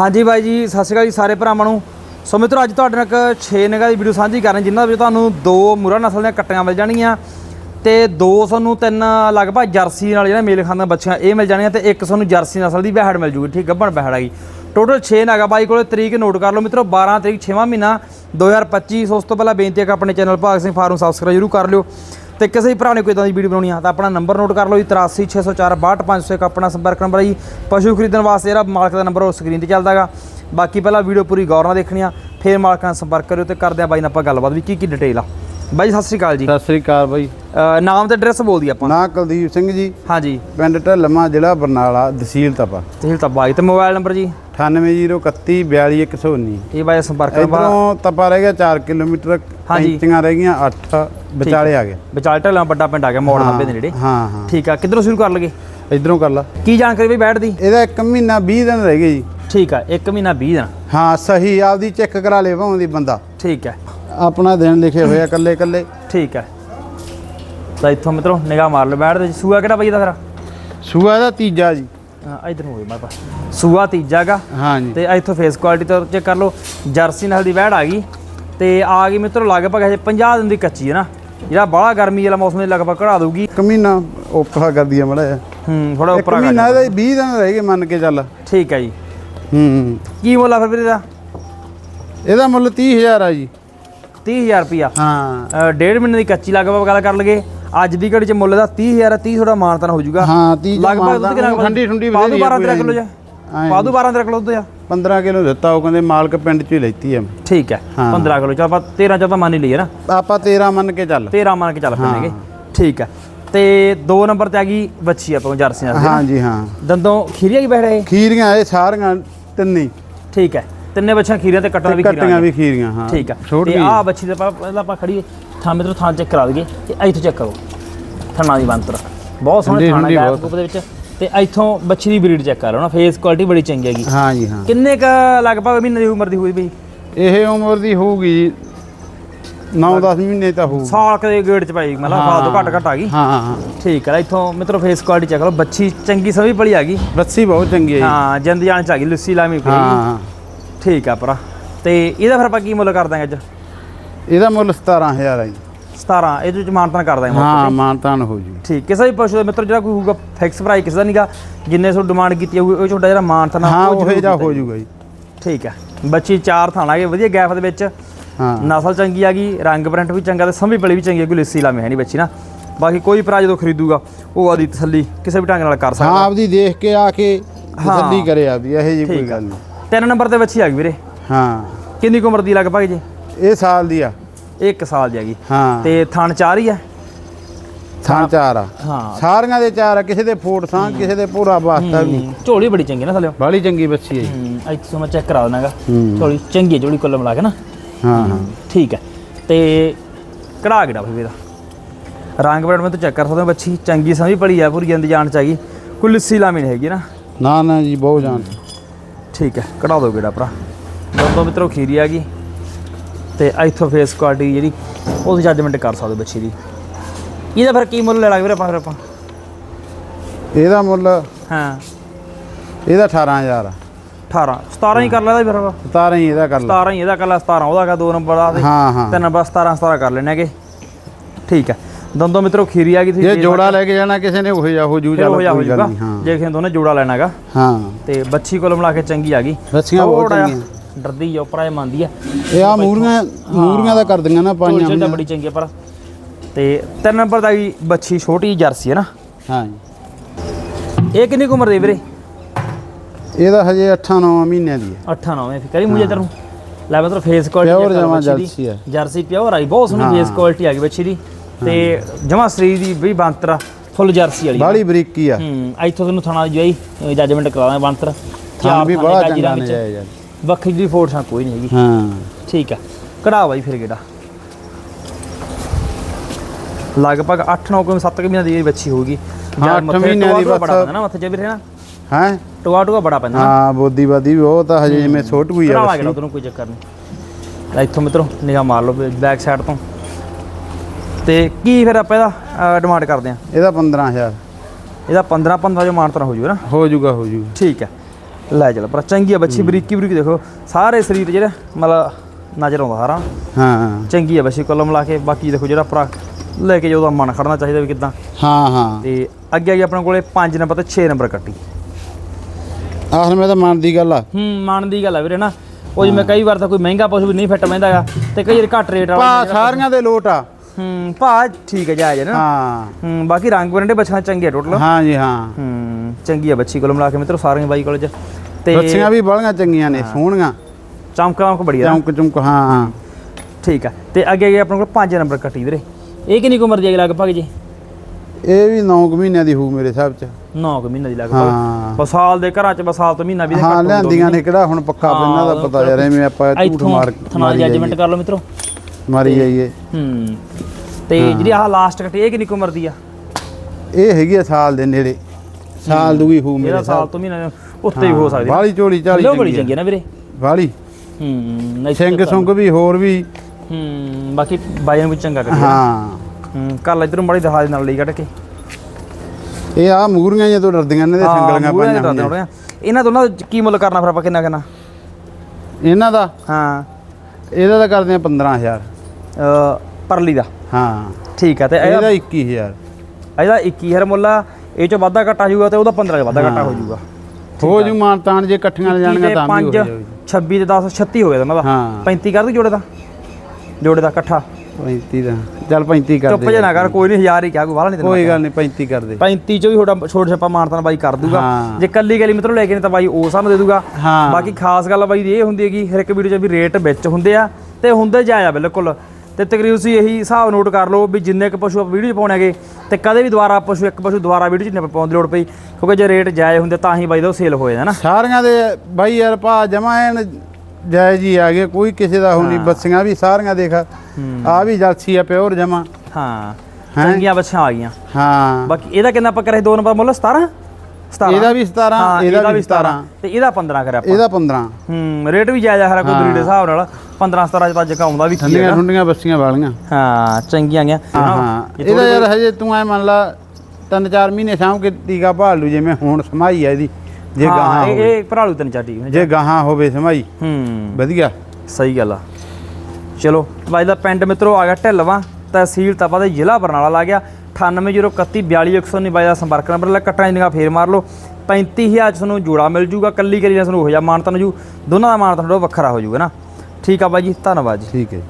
ਹਾਂਜੀ ਬਾਈ ਜੀ, ਸਤਿ ਸ਼੍ਰੀ ਅਕਾਲ ਜੀ ਸਾਰੇ ਭਰਾਵਾਂ ਨੂੰ। ਸੋ ਮਿੱਤਰੋ, ਅੱਜ ਤੁਹਾਡੇ ਨਾਲ ਇੱਕ 6 ਨਗਾ ਦੀ ਵੀਡੀਓ ਸਾਂਝੀ ਕਰਨ, ਜਿਨ੍ਹਾਂ ਵਿੱਚ ਤੁਹਾਨੂੰ ਦੋ ਮੁਰਾ ਨਸਲ ਦੀਆਂ ਕੱਟੀਆਂ ਮਿਲ ਜਾਣਗੀਆਂ ਤੇ ਦੋ ਤੁਹਾਨੂੰ ਤਿੰਨ ਲਗਭਗ ਜਰਸੀ ਨਾਲ ਜਿਹੜਾ ਮੇਲ ਖਾਂਦਾ ਬੱਚੀਆਂ, ਇਹ ਮਿਲ ਜਾਣਗੀਆਂ ਤੇ ਇੱਕ ਤੁਹਾਨੂੰ ਜਰਸੀ ਨਸਲ ਦੀ ਬਹਿੜ ਮਿਲ ਜੂਗੀ, ਠੀਕ ਗੱਭਣ ਬਹਿੜ ਹੈਗੀ ਟੋਟਲ 6 ਨਗਾ ਬਾਈ ਕੋਲੇ ਤਰੀਕ ਨੋਟ ਕਰ ਲਓ ਮਿੱਤਰੋ 12 ਤਰੀਕ 6ਵਾਂ ਮਹੀਨਾ 2025 ਸੋ ਉਸ ਤੋਂ ਪਹਿਲਾਂ ਬੇਨਤੀ ਹੈ ਕਿ ਆਪਣੇ ਚੈਨਲ ਭਾਗ ਸਿੰਘ ਫਾਰਮ ਸਬਸਕ੍ਰਾਈਬ ਜ਼ਰੂਰ ਕਰ ਲਿਓ। ਤੇ ਕਿਸੇ ਵੀ ਭਰਾ ਨੇ ਕੋਈ ਇਦਾਂ ਦੀ ਵੀਡੀਓ ਬਣਾਉਣੀ ਆ ਤਾਂ ਆਪਣਾ ਨੰਬਰ ਨੋਟ ਕਰ ਲਓ ਜੀ 8360462501 ਆਪਣਾ ਸੰਪਰਕ ਨੰਬਰ ਹੈ ਜੀ। ਪਸ਼ੂ ਖਰੀਦਣ ਵਾਸਤੇ ਜਿਹੜਾ ਮਾਲਕ ਦਾ ਨੰਬਰ ਉਹ ਸਕਰੀਨ ਤੇ ਚੱਲਦਾਗਾ ਬਾਕੀ ਪਹਿਲਾਂ ਵੀਡੀਓ ਪੂਰੀ ਗੌਰ ਨਾਲ ਦੇਖਣੀ ਆ ਫਿਰ ਮਾਲਕਾਂ ਨਾਲ ਸੰਪਰਕ ਕਰਿਓ ਤੇ ਕਰਦੇ ਆ ਬਾਈ ਨਾਲ ਆਪਾਂ ਗੱਲਬਾਤ ਵੀ ਕੀ ਕੀ ਡਿਟੇਲ ਆ। ਬਾਈ ਸਤਿ ਸ਼੍ਰੀ ਅਕਾਲ ਜੀ। ਸਤਿ ਸ੍ਰੀ ਅਕਾਲ ਬਾਈ। ਨਾਮ ਤੇ ਐਡਰੈਸ ਬੋਲ ਦੀ ਆਪਾਂ। ਨਾ ਕੁਲਦੀਪ ਸਿੰਘ ਜੀ। ਹਾਂਜੀ ਪਿੰਡ ਢਲਮਾ ਜ਼ਿਲ੍ਹਾ ਬਰਨਾਲਾ ਤਹਿਸੀਲ ਤਪਾ। ਤਹਿਸੀਲ ਤਾਂ ਬਾਈ ਤੇ ਮੋਬਾਈਲ ਨੰਬਰ ਜੀ? 9801 42119 ਇਹ ਬਾਈ ਸੰਪਰਕ ਨੰਬਰ ਇਧਰੋਂ ਤਪਾ ਰਹਿ ਗਿਆ 4 ਕਿਲੋਮੀਟਰ ਹਾਂਜੀ। ਕੈਂਚੀਆਂ ਰਹਿ ਗਈਆਂ 8 ਵਿਚਾਲੇ ਆ ਗਏ। ਵਿਚਾਲ ਢਲਾਂ ਵੱਡਾ ਪਿੰਡ ਆ ਗਿਆ ਮੋੜ ਨੱਬੇ ਦੇ ਨੇੜੇ। ਹਾਂ ਹਾਂ। ਠੀਕ ਆ ਕਿੱਧਰੋਂ ਸ਼ੁਰੂ ਕਰ ਲਗੇ ਇਧਰੋਂ ਕਰ ਲਾ। ਕੀ ਜਾਣਕਾਰੀ ਬਈ ਬੈਠ ਦੀ? ਇਹਦਾ 1 ਮਹੀਨਾ 20 ਦਿਨ ਰਹਿ ਗਏ ਜੀ। ਠੀਕ ਆ 1 ਮਹੀਨਾ 20 ਦਿਨ। ਹਾਂ ਸਹੀ ਆਪਦੀ ਚੈੱਕ ਕਰਾ ਲੇ ਬੰਦਾ। ਠੀਕ ਆਪਣਾ ਦਿਨ ਲਿਖੇ ਹੋਏ ਆ ਕੱਲੇ ਕੱਲੇ ਠੀਕ ਹੈ ਤਾਂ ਇੱਥੋਂ ਮਿੱਤਰੋ ਨਿਗਾਹ ਮਾਰ ਲਓ ਬੈਠ ਦੇ ਸੂਆ ਕਿਹੜਾ ਬਈ ਦਾ ਫਿਰ? ਸੂਆ ਦਾ ਤੀਜਾ ਜੀ। ਇਧਰ ਨੂੰ ਹੋਏ ਮਾਪਾ ਸੂਆ ਤੀਜਾਗਾ ਹਾਂ ਜੀ ਤੇ ਇੱਥੋਂ ਫੇਸ ਕੁਆਲਿਟੀ ਤੋਂ ਚੈੱਕ ਕਰ ਲਓ ਜਰਸੀ ਨਾਲ ਦੀ ਵੈੜ ਆ ਗਈ। ਤੇ ਆ ਗਈ ਮਿੱਤਰੋ ਲਗਭਗ ਹਜੇ 50 ਦਿਨ ਦੀ ਕੱਚੀ ਹੈ ਨਾ। ਜਿਹੜਾ ਬਾਹਲਾ ਗਰਮੀ ਵਾਲਾ ਮੌਸਮ ਦੇ ਲਗਭਗ ਕਢਾ ਦਊਗੀ। 1 ਮਹੀਨਾ ਔਖਾ ਕਰਦੀ ਆ ਮੜਾ ਹੂੰ ਥੋੜਾ ਉੱਪਰ ਆ ਮਹੀਨਾ ਇਹਦਾ 20 ਦਿਨ ਰਹਿ ਗਏ ਮੰਨ ਕੇ ਚੱਲ। ਠੀਕ ਹੈ ਜੀ। ਹੂੰ। ਕੀ ਮੁੱਲ ਆ ਫਿਰ ਵੀਰੇ ਦਾ ਇਹਦਾ ਮੁੱਲ 30000 ਆ ਜੀ। 30000 ਰੁਪਿਆ ਹਾਂ। ਡੇਢ ਮਹੀਨੇ ਦੀ ਕੱਚੀ ਲਗਭਗ ਗੱਲ ਕਰ ਲਗੇ ਅੱਜ ਦੀ ਘੜੀ ਚ ਮੁੱਲ ਦਾ 30000 30 ਥੋੜਾ ਮਾਨਤਨ ਹੋ ਜਾਊਗਾ। ਹਾਂ 30 ਲਗਭਗ ਠੰਡੀ ਠੰਡੀ ਪਾ ਦੂ 12 13 ਕਿਲੋ ਜਾ ਐਂ। ਪਾ ਦੂ 12 13 ਕਿਲੋ ਆ। 15 ਕਿਲੋ ਦਿੱਤਾ ਉਹ ਕਹਿੰਦੇ ਮਾਲਕ ਪਿੰਡ ਚ ਹੀ ਲੈਤੀ ਆ। ਠੀਕ ਹੈ ਹਾਂ। 15 ਕਿਲੋ ਚਲ ਆਪਾਂ 13 ਚ ਆਪਾਂ ਮੰਨ ਹੀ ਲਈਏ ਨਾ। ਆਪਾਂ 13 ਮੰਨ ਕੇ ਚੱਲ। 13 ਮੰਨ ਕੇ ਚੱਲ ਪੈਣਗੇ ਠੀਕ ਹੈ ਤੇ 2 ਨੰਬਰ ਤੇ ਆ ਗਈ ਬੱਚੀ ਆਪਾਂ ਜਰਸੀ ਨਾਲ ਹਾਂ ਜੀ ਹਾਂ। ਦੰਦੋਂ ਖੀਰੀਆਂ ਕੀ ਬੈਠ ਰਹੇ। ਖੀਰੀਆਂ ਇਹ ਸਾਰੀਆਂ ਤਿੰਨੇ ਹੀ। ਠੀਕ ਹੈ ਤਿੰਨੇ ਬੱਚੀਆਂ ਖੀਰੀਆਂ ਤੇ ਕੱਟਣ ਵੀ ਕੱਟੀਆਂ ਖੀਰਾਂ ਵੀ ਖੀਰੀਆਂ ਹਾਂ। ਠੀਕ ਛੋਟ ਤੇ ਵੀ ਆ ਬੱਚੀ ਦੇ ਪਹਿਲਾਂ ਆਪਾਂ ਖੜੀ ਥਾਂ ਮੇਰੇ ਥਾਂ ਚੈੱਕ ਕਰਾ ਦਈਏ ਤੇ ਇੱਥੋਂ ਚੈੱਕ ਕਰੋ। ਥਣਾ ਦੀ ਬੰਤਰ ਬਹੁਤ ਸੋਹਣਾ ਥਾਣਾ ਬਹੁਤ। ਗੂਪ ਦੇ ਵਿੱਚ। ਤੇ ਇੱਥੋਂ ਬੱਚੀ ਦੀ ਬਰੀਡ ਚੈੱਕ ਕਰ ਲਓ ਨਾ। ਫੇਸ ਕੁਆਲਿਟੀ ਬੜੀ ਚੰਗੀ ਹੈਗੀ। ਹਾਂ ਜੀ ਹਾਂ। ਕਿੰਨੇ ਕ ਲਗਭਗ ਮਹੀਨੇ ਦੀ ਉਮਰ ਦੀ ਹੋਈ ਬਈ? ਇਹ ਉਮਰ ਦੀ ਹੋਊਗੀ 9-10 ਮਹੀਨੇ ਤਾਂ ਹੋਊ ਸਾਲ ਕੇ ਗੇੜ ਚ ਪਾਈ ਮਤਲਬ ਸਾਲ ਤੋਂ ਘੱਟ ਘੱਟ ਆ ਗਈ। ਹਾਂ ਹਾਂ ਠੀਕ ਹੈ ਇੱਥੋਂ ਮਿੱਤਰੋ ਫੇਸ ਕੁਆਲਿਟੀ ਚੈੱਕ ਕਰੋ। ਬੱਚੀ ਚੰਗੀ ਸਭੀ ਪਲੀ ਆ ਗਈ। ਬੱਸੀ ਬਹੁਤ ਚੰਗੀ ਹੈ। ਹਾਂ ਜਿੰਦ ਜਾਨ ਚ ਆ ਗਈ ਲੁੱਸੀ ਲਾਮੀ ਪਈ। ਹਾਂ। ਠੀਕ ਆ ਭਰਾ। ਤੇ ਇਹਦਾ ਫਿਰ ਆਪਾਂ ਕੀ ਮੁੱਲ ਕਰ ਦਾਂਗੇ ਅੱਜ? ਇਹਦਾ ਮੁੱਲ 17000 ਹੈ ਜੀ। 17 ਇਹਦੇ ਵਿੱਚ ਮਾਨਤਨ ਕਰ ਦਾਂਗੇ ਹਾਂ ਮਾਨਤਾਨ ਹੋ ਜੂ। ਠੀਕ ਕਿਸੇ ਵੀ ਪਸ਼ੂ ਦਾ ਮਿੱਤਰ ਜਿਹੜਾ ਕੋਈ ਹੋਊਗਾ ਫਿਕਸ ਪ੍ਰਾਈਸ ਕਿਸੇ ਦਾ ਨਹੀਂਗਾ ਜਿੰਨੇ ਸੋ ਡਿਮਾਂਡ ਕੀਤੀ ਹੋਊਗੀ ਉਹ ਛੋਟਾ ਜਿਹੜਾ ਮਾਨਤਨ ਆ ਹਾਂ ਉਹ ਉਹ ਜ਼ਰੂਰ ਜਾ ਕੀਤਾ ਹੋ ਜੂਗਾ ਜੀ। ਠੀਕ ਹੈ ਬੱਚੀ ਚਾਰ ਥਾਣਾ ਗਏ ਵਧੀਆ ਗੈਪ ਦੇ ਵਿੱਚ। ਹਾਂ। ਨਸਲ ਚੰਗੀ ਆ ਗਈ ਰੰਗ ਪ੍ਰਿੰਟ ਵੀ ਚੰਗਾ ਤੇ ਸੰਭੀ ਪਲੀ ਵੀ ਚੰਗੀ ਆ ਕੋਈ ਲਿੱਸੀ ਲਾਵੇਂ ਹੈ ਨਹੀਂ ਬੱਚੀ ਨਾ। ਬਾਕੀ ਕੋਈ ਭਰਾ ਜਦੋਂ ਖਰੀਦੂਗਾ ਉਹ ਆਦੀ ਤਸੱਲੀ ਕਿਸੇ ਵੀ ਢੰਗ ਨਾਲ ਕਰ ਹਾਂ ਸਕਦਾ ਆਪਦੀ ਦੇਖ ਕੇ ਆ ਕੇ ਤਸੱਲੀ ਕਰੇ ਆਪਦੀ ਇਹੋ ਜੀ ਕੋਈ ਆ। ਗੱਲ ਨਹੀਂ ਤਿੰਨ ਨੰਬਰ ਤੇ ਬੱਚੀ ਆ ਗਈ ਵੀਰੇ। ਹਾਂ। ਕਿੰਨੀ ਕੁ ਉਮਰ ਦੀ ਲਗਭਗ ਜੀ? ਇਹ ਸਾਲ ਦੀ ਆ। 1 ਸਾਲ ਦੀ ਹੈਗੀ ਹਾਂ। ਤੇ ਥਣ ਚਾਰ ਹੀ ਆ? ਥਾਂ ਚਾਰ ਆ। ਹਾਂ। ਸਾਰੀਆਂ ਦੇ ਚਾਰ ਆ ਕਿਸੇ ਦੇ ਫੋਟ ਸਾਂ ਕਿਸੇ ਦੇ ਪੂਰਾ ਵਾਸਤਾ ਵੀ ਨਹੀਂ। ਝੋਲੀ ਬੜੀ ਚੰਗੀ ਨਾ ਥੱਲੇ। ਬਾਲੀ ਚੰਗੀ ਬੱਚੀ ਹੈ ਜੀ। ਹੂੰ ਇੱਥੇ ਮੈਂ ਚੈੱਕ ਕਰਾ ਦੇਣਾਗਾ ਹੂੰ। ਝੋਲੀ ਚੰਗੀ ਹੈ ਝੋਲੀ ਕੁੱਲ ਮਿਲਾ ਕੇ ਨਾ। ਹਾਂ ਹਾਂ। ਠੀਕ ਹੈ ਤੇ ਕਢਾ ਕਿਹੜਾ ਫਿਰ ਇਹਦਾ ਰੰਗ ਬਰਡ ਮੈਂ ਤਾਂ ਚੈੱਕ ਕਰ ਸਕਦਾ ਬੱਚੀ ਚੰਗੀ ਸਮਝ ਪੜੀ ਆ ਪੂਰੀ ਜਿੰਦ ਜਾਨ ਚ ਆ ਗਈ। ਕੋਈ ਲਿੱਸੀ ਲਾਮੀ ਨਹੀਂ ਹੈਗੀ ਨਾ। ਨਾ ਨਾ ਜੀ ਬਹੁਤ ਜਾਣ ਠੀਕ ਹੈ ਕਢਾ ਦੋ ਕਿਹੜਾ ਭਰਾ। ਦੋਨੋਂ ਮਿੱਤਰੋ ਖੀਰੀ ਆ ਗਈ ਤੇ ਇੱਥੋਂ ਫੇਸ ਕੁਆਲਿਟੀ ਜਿਹੜੀ ਉਹਦੀ ਜੱਜਮੈਂਟ ਕਰ ਸਕਦੇ ਬੱਚੀ ਦੀ। ਇਹਦਾ ਫਿਰ ਕੀ ਮੁੱਲ ਲੈ ਲਾਂਗੇ ਵੀਰੇ ਆਪਾਂ ਫਿਰ ਆਪਾਂ? ਇਹਦਾ ਮੁੱਲ ਹਾਂ। ਇਹਦਾ 18000 ਆ 18 17 ਹੀ ਕਰ ਲੈਦਾ ਫਿਰ ਆਪਾਂ? 17 ਹੀ ਇਹਦਾ ਕਰ ਲਾ। 17 ਹੀ ਇਹਦਾ ਕੱਲਾ 17 ਉਹਦਾ ਕਾ ਦੋ ਨੰਬਰ ਦਾ ਤੇ ਹਾਂ ਹਾਂ। ਤਿੰਨ ਨੰਬਰ 17 17 ਕਰ ਲੈਣੇ ਹੈਗੇ। ਠੀਕ ਹੈ। ਦੋਨੋਂ ਮਿੱਤਰੋ ਖੀਰੀ ਆ ਗਈ ਤੁਸੀਂ ਜੇ ਜੋੜਾ ਲੈ ਕੇ ਜਾਣਾ ਕਿਸੇ ਨੇ ਉਹ ਜਾ ਹੋ ਜੂ ਹੋ ਜਾ ਹੋ ਹਾਂ। ਜੇ ਕਿਸੇ ਦੋਨੇ ਜੋੜਾ ਲੈਣਾਗਾ। ਹਾਂ। ਤੇ ਬੱਚੀ ਕੋਲ ਮਿਲਾ ਕੇ ਚੰਗੀ ਆ ਗਈ। ਬੱਚੀਆਂ ਬਹੁਤ ਚੰਗੀਆਂ। ਡਰਦੀ ਆ ਉੱਪਰ ਮੰਨਦੀ ਆ। ਇਹ ਆ ਮੂਰੀਆਂ ਮੂਰੀਆਂ ਦਾ ਕਰ ਦਿੰਗਾ ਨਾ ਪਾਈਆਂ ਛੇਡਾ ਬੜੀ ਚੰਗੀ ਆ ਪਰ ਤੇ ਤਿੰਨ ਨੰਬਰ ਦਾ ਵੀ ਬੱਚੀ ਛੋਟੀ ਜਰਸੀ ਹੈ ਨਾ। ਹਾਂ ਜੀ। ਇਹ ਕਿੰਨੀ ਉਮਰ ਦੀ ਵੀਰੇ? ਇਹਦਾ ਹਜੇ 8-9 ਮਹੀਨਿਆਂ ਦੀ ਹੈ। 8 9 ਫਿਰ ਕਰੀ ਮੂਜੇ ਤੈਨੂੰ ਲੈ ਮਤਲਬ ਫੇਸ ਕੁਆਲਿਟੀ ਜਮਾਂ ਜਰਸੀ ਆ। ਜਰਸੀ ਪਿਓਰ ਆਈ ਬਹੁਤ ਸੋਹਣੀ ਫੇਸ ਕੁਆਲਿਟੀ ਆ ਗਈ ਬੱਚੀ ਦੀ। ਤੇ ਜਮਾ ਸਰੀਰ ਦੀ ਵੀ ਬੰਤਰਾ ਫੁੱਲ ਜਰਸੀ ਵਾਲੀ। ਬਾਲੀ ਬਰੀਕੀ ਆ। ਹੂੰ ਇੱਥੋਂ ਤੈਨੂੰ ਥਾਣਾ ਜੁਆਈ ਜੱਜਮੈਂਟ ਕਰਾਵਾਂ ਬੰਤਰ ਥਾਂ ਵੀ ਬੜਾ ਚੰਗਾ ਵਿੱਚ। ਨਜਾਇਜ਼ ਆ ਵੱਖਰੀ ਦੀ ਫੋਰਸਾਂ ਕੋਈ ਨਹੀਂ ਹੈਗੀ। ਹਾਂ। ਠੀਕ ਹੈ ਕਢਾ ਬਾਈ ਫਿਰ ਗੇੜਾ। ਲਗਭਗ 8-9 ਕੋਈ 7 ਮਹੀਨਿਆਂ ਦੀ ਇਹ ਬੱਚੀ ਹੋਊਗੀ। ਜਾਂ ਮੱਥੇ ਦੀ ਬਸ। ਬੜਾ ਪੈਂਦਾ ਨਾ ਮੱਥੇ ਜੇ ਵੀਰੇ ਨਾ। ਹੈ? ਟੋਆ ਟੋਆ ਬੜਾ ਪੈਂਦਾ ਨਾ। ਹਾਂ ਬੋਦੀ ਬਾਦੀ ਵੀ ਉਹ ਤਾਂ ਹਜੇ ਜਿਵੇਂ ਛੋਟ ਗਈ ਆ ਤੁਹਾਨੂੰ ਕੋਈ ਚੱਕਰ ਨਹੀਂ। ਇੱਥੋਂ ਮਿੱਤਰੋ ਨਿਗਾਹ ਮਾਰ ਲਓ ਬੈਕ ਸਾਈਡ ਤੋਂ। ਤੇ ਕੀ ਫਿਰ ਆਪਾਂ ਇਹਦਾ ਡਿਮਾਂਡ ਕਰਦੇ ਆ ਇਹਦਾ 15000 ਇਹਦਾ 15 15 ਜੋ ਮਾਨਤਨ ਹੋ ਜੂਗਾ ਨਾ? ਹੋ ਜੂਗਾ ਹੋ ਜੂਗਾ। ਠੀਕ ਹੈ। ਲੈ ਚੱਲ ਪਰ ਚੰਗੀ ਆ ਬੱਚੀ ਬਰੀਕੀ ਬਰੀਕੀ ਦੇਖੋ। ਸਾਰੇ ਸਰੀਰ ਜਿਹੜਾ ਮਤਲਬ ਨਜ਼ਰ ਆਉਂਦਾ ਸਾਰਾ। ਹਾਂ। ਚੰਗੀ ਆ ਬੱਚੀ ਕੁੱਲ ਮਿਲਾ ਕੇ। ਬਾਕੀ ਦੇਖੋ ਜਿਹੜਾ ਭਰਾ ਲੈ ਕੇ ਜੋ ਉਹਦਾ ਮਨ ਖੜਨਾ ਚਾਹੀਦਾ ਵੀ ਕਿਦਾਂ। ਹਾਂ ਹਾਂ। ਤੇ ਅੱਗੇ ਗਈ ਆਪਣੇ ਕੋਲੇ 5 ਨੰਬਰ ਤੇ 6 ਨੰਬਰ ਕੱਟੀ। ਆਖਰ ਮੈਂ ਤਾਂ ਮਨ ਦੀ ਗੱਲ ਆ। ਹੂੰ ਮਨ ਦੀ ਗੱਲ ਆ ਵੀਰੇ ਨਾ। ਉਹ ਜਿਵੇਂ ਕਈ ਵਾਰ ਤਾਂ ਕੋਈ ਮਹਿੰਗਾ ਪਸ਼ੂ ਵੀ ਨਹੀਂ ਫਿੱਟ ਪੈਂਦਾਗਾ ਤੇ ਕਈ ਵਾਰ ਘੱਟ ਰੇਟ ਪਾ ਵਾਲਾ ਸਾਰੀਆਂ ਦੇ ਲੋਟ ਆ। ਹੂੰ ਭਾ ਠੀਕ ਹੈ ਜਾਇਜ਼ ਹੈ ਨਾ? ਹਾਂ। ਹੂੰ ਬਾਕੀ ਰੰਗ ਬਰੰਡੇ ਬੱਚਾ ਚੰਗੇ ਆ ਟੋਟਲ ਹਾਂ ਜੀ ਹਾਂ। ਹੂੰ ਚੰਗੀ ਆ ਬੱਚੀ ਕੋਲ ਮਿਲਾ ਕੇ ਮਿੱਤਰੋ ਸਾਰੀਆਂ ਬਾਈ ਕੋਲ ਚ। ਤੇ ਬੱਚੀਆਂ ਵੀ ਬੜੀਆਂ ਚੰਗੀਆਂ ਨੇ ਸੋਹਣੀਆਂ। ਚਮਕਾਂ ਕੋ ਬੜੀ ਆ। ਚੌਂਕ ਚੁੰਕ ਹਾਂ ਹਾਂ। ਠੀਕ ਆ। ਤੇ ਅੱਗੇ ਅੱਗੇ ਆਪਣੇ ਕੋਲ 5 ਨੰਬਰ ਕੱਟੀ ਵੀਰੇ। ਇਹ ਕਿੰਨੀ ਕੁ ਉਮਰ ਦੀ ਹੈ ਲਗਭਗ ਜੀ? ਇਹ ਵੀ 9 ਮਹੀਨਿਆਂ ਦੀ ਹੋਊ ਮੇਰੇ ਹਿਸਾਬ ਚ। 9 ਕੁ ਮਹੀਨੇ ਦੀ ਲਗਭਗ। ਹਾਂ। ਬਸ ਸਾਲ ਦੇ ਘਰਾਂ ਚ ਬਸ ਸਾਲ ਤੋਂ ਮਹੀਨਾ ਵੀ ਦੇ ਹਾਂ ਲਿਆਂਦੀਆਂ ਨੇ ਕਿਹੜਾ ਹੁਣ ਪੱਕਾ ਪੈਣਾ ਦਾ ਪਤਾ ਯਾਰ ਐਵੇਂ ਆਪਾਂ ਝੂਠ ਮਾਰ ਥਣਾ ਜੱਜਮੈਂਟ ਕਰ ਲਓ ਮਿੱਤਰੋ। ਮਾਰੀ ਜਾਈਏ ਹੂੰ। ਤੇ ਜਿਹੜੀ ਆਹ ਲਾਸਟ ਕੱਟੀ ਇਹ ਕਿੰਨੀ ਕੁ ਉਮਰ ਦੀ ਆ? ਇਹ ਹੈਗੀ ਆ ਸਾਲ ਦੇ ਨੇੜੇ। ਸਾਲ ਦੂਗੀ ਹੋਊ ਮੇਰੇ ਇਹਦਾ ਸਾਲ ਤੋਂ ਮਹੀਨਾ ਉੱਤੇ ਵੀ ਹੋ ਸਕਦੀ ਬਾਲੀ ਚੋਲੀ ਚਾਲੀ ਲੋ ਬੜੀ ਚੰਗੀ ਆ। ਨਾ ਵੀਰੇ? ਬਾਲੀ ਹੂੰ ਨਹੀਂ ਸਿੰਘ ਸੁੰਗ ਵੀ ਹੋਰ ਵੀ। ਹੂੰ ਬਾਕੀ ਬਾਈ ਨੂੰ ਵੀ ਚੰਗਾ ਕੱਢਿਆ। ਹਾਂ। ਹੂੰ ਕੱਲ ਇਧਰੋਂ ਬੜੀ ਦਿਖਾ ਦੇ ਨਾਲ ਲਈ ਕੱਢ ਕੇ। ਇਹ ਆ ਮੂਰੀਆਂ ਜਿਹਾ ਤੋਂ ਡਰਦੀਆਂ ਨੇ ਤੇ ਹਾਂ, ਸੰਗਲੀਆਂ ਮੂਹਰੇ ਪਾਈਆਂ ਡਰਦੇ ਹੋਈਆਂ। ਹੋਣੇ ਆ। ਇਹਨਾਂ ਦੋਨਾਂ ਦਾ ਕੀ ਮੁੱਲ ਕਰਨਾ ਫਿਰ ਆਪਾਂ ਕਿੰਨਾ ਕਿੰਨਾ ਇਹਨਾਂ ਦਾ? ਹਾਂ। ਇਹਦਾ ਤਾਂ ਕਰਦੇ ਆ 15000 ਅ, ਪਰਲੀ ਦਾ। ਹਾਂ। ਠੀਕ ਆ ਤੇ ਇਹਦਾ ਇਹਦਾ 21000 ਇਹਦਾ 21000 ਮੁੱਲ ਆ ਇਹ ਚੋਂ ਵਾਧਾ ਘਟਾ ਜਾਊਗਾ ਤੇ ਉਹਦਾ 15 ਚ ਵਾਧਾ ਘਟਾ ਹੋ। ਜਾਊਗਾ ਹੋ ਜੂ ਮਾਨ ਤਾਨ ਜੇ ਇਕੱਠੀਆਂ ਲੈ ਜਾਣੀਆਂ ਤਾਂ ਵੀ ਹੋ 5 ਜਾਊ 26 ਤੇ 10 36 ਹੋ ਗਿਆ ਦੋਨਾਂ ਦਾ। ਹਾਂ। 35 ਕਰ ਦੂ ਜੋੜੇ ਦਾ? ਜੋੜੇ ਦਾ ਇਕੱਠਾ। 35 ਦਾ। ਚੱਲ 35 ਕਰ ਚੁੱਪ ਦੇ ਜੇ ਨਾ ਕਰ ਕੋਈ ਨਹੀਂ ਹਜ਼ਾਰ ਹੀ ਕਿਹਾ ਕੋਈ ਵਾਲਾ ਨਹੀਂ ਕੋਈ ਗੱਲ ਨਹੀਂ 35 ਕਰ ਦੇ। 35 ਚੋਂ ਵੀ ਛੋਟਾ ਛੋਟ ਛੱਪਾ ਮਾਨਤਾਨ ਬਾਈ ਕਰ ਦੂਗਾ। ਹਾਂ। ਜੇ ਕੱਲੀ ਗਲੀ ਮਿੱਤਰੋਂ ਲੈ ਕੇ ਨੇ ਤਾਂ ਬਾਈ ਉਹ ਸਾਨੂੰ ਦੇ ਦੂਗਾ। ਹਾਂ। ਬਾਕੀ ਖਾਸ ਗੱਲ ਬਾਈ ਦੀ ਇਹ ਹੁੰਦੀ ਹੈਗੀ ਹਰ ਇੱਕ ਵੀਡੀਓ 'ਚ ਵੀ ਰੇਟ ਵਿੱਚ ਹੁੰਦੇ ਆ ਤੇ ਹੁੰਦੇ ਜਾਇਜ਼ ਆ ਬਿਲਕੁਲ। ਤੇ ਤਕਰੀਬਨ ਤੁਸੀਂ ਇਹੀ ਹਿਸਾਬ ਨੋਟ ਕਰ ਲਓ ਵੀ ਜਿੰਨੇ ਕੁ ਪਸ਼ੂ ਆਪਾਂ ਵੀਡੀਓ 'ਚ ਪਾਉਣੇ ਹੈਗੇ ਤੇ ਕਦੇ ਵੀ ਦੁਬਾਰਾ ਪਸ਼ੂ ਇੱਕ ਪਸ਼ੂ ਦੁਬਾਰਾ ਵੀਡੀਓ 'ਚ ਨਹੀਂ ਪਾਉਣ ਦੀ ਲੋੜ ਪਈ ਕਿਉਂਕਿ ਜੇ ਰੇਟ ਜਾਇਜ਼ ਹੁੰਦੇ ਤਾਂ ਹੀ ਬਾਈ ਦਾ ਸੇਲ ਹੋ ਜਾਂਦਾ ਨਾ। ਸਾਰੀਆਂ ਦੇ ਬਾਈ ਯਾਰ ਭਾ ਜਮਾ ਐਨ ਜਾਇਜ਼ ਹੀ ਆ ਗਏ ਕੋਈ ਕਿਸੇ ਦਾ ਹੋ ਨਹੀਂ ਬੱਸੀਆਂ ਵੀ ਸਾਰੀਆਂ ਦੇਖ ਆ ਵੀ ਜਲਸੀ ਆ ਪਿਓਰ ਜਮਾ। ਹਾਂ ਹੈਂ? ਚੰਗੀਆਂ ਬੱਚੀਆਂ ਆ ਗਈਆਂ। ਹਾਂ। ਬਾਕੀ ਇਹਦਾ ਕਿੰਨਾ ਆਪਾਂ ਕਰੇ ਦੋ ਨੰਬਰ ਮੁੱਲ 17 17 ਇਹਦਾ ਵੀ 17 ਹਾਂ ਇਹਦਾ ਵੀ 17 ਤੇ ਇਹਦਾ 15 ਕਰਿਆ ਆਪਾਂ। ਇਹਦਾ 15 ਹੂੰ ਰੇਟ ਵੀ ਜਾਇਜ਼ ਆ ਹਰਾ ਕੋਈ ਬਰੀਡ ਦੇ ਹਿਸਾਬ ਨਾਲ। 15 17 ਚ ਤਾਂ ਆਉਂਦਾ ਵੀ ਕੀ ਠੰਡੀਆਂ ਹੈਗਾ। ਠੰਡੀਆਂ ਬੱਸੀਆਂ ਵਾਲੀਆਂ। ਹਾਂ ਚੰਗੀਆਂ ਗਈਆਂ ਹਾਂ ਹਾਂ ਇਹਦਾ ਯਾਰ ਹਜੇ ਤੂੰ ਐ ਮੰਨ ਲਾ ਤਿੰਨ ਚਾਰ ਮਹੀਨੇ ਸਾਂਭ ਕੇ ਟੀਕਾ ਭਾਲ ਲੂ ਜਿਵੇਂ ਹੁਣ ਸਮਾਈ ਆ ਇਹਦੀ। ਜੇ ਹਾਂ ਗਾਹਾਂ ਇਹ ਹੋਵੇ। ਇਹ ਭਰਾਲੂ ਤਿੰਨ ਚਾਰ ਟੀਮ ਜੇ ਗਾਹਾਂ ਹੋਵੇ ਸਮਾਈ। ਹੂੰ। ਵਧੀਆ। ਸਹੀ ਗੱਲ ਆ। ਚਲੋ ਬਾਈ ਦਾ ਪਿੰਡ ਮਿੱਤਰੋ ਆ ਗਿਆ ਢਿੱਲਵਾ ਤਹਿਸੀਲ ਤਪਾ ਦੇ ਜ਼ਿਲ੍ਹਾ ਬਰਨਾਲਾ ਲਾ ਗਿਆ। 9803142119 ਬਾਈ ਦਾ ਸੰਪਰਕ ਨੰਬਰ ਲੈ ਕੱਟਾਂ ਦੀਆਂ ਫੇਰ ਮਾਰ ਲਓ। 35000 ਚ ਤੁਹਾਨੂੰ ਜੋੜਾ ਮਿਲ ਜੂਗਾ ਕੱਲੀ ਕਰੀ ਤੁਹਾਨੂੰ ਹੋ ਜਾ ਮਾਨਤਨ ਜੂ। ਦੋਨਾਂ ਦਾ ਮਾਨਤਨ ਵੱਖਰਾ ਹੋ ਜੂਗਾ ਨਾ। ਠੀਕ ਆ ਬਾਈ ਜੀ, ਧੰਨਵਾਦ ਜੀ। ਠੀਕ ਹੈ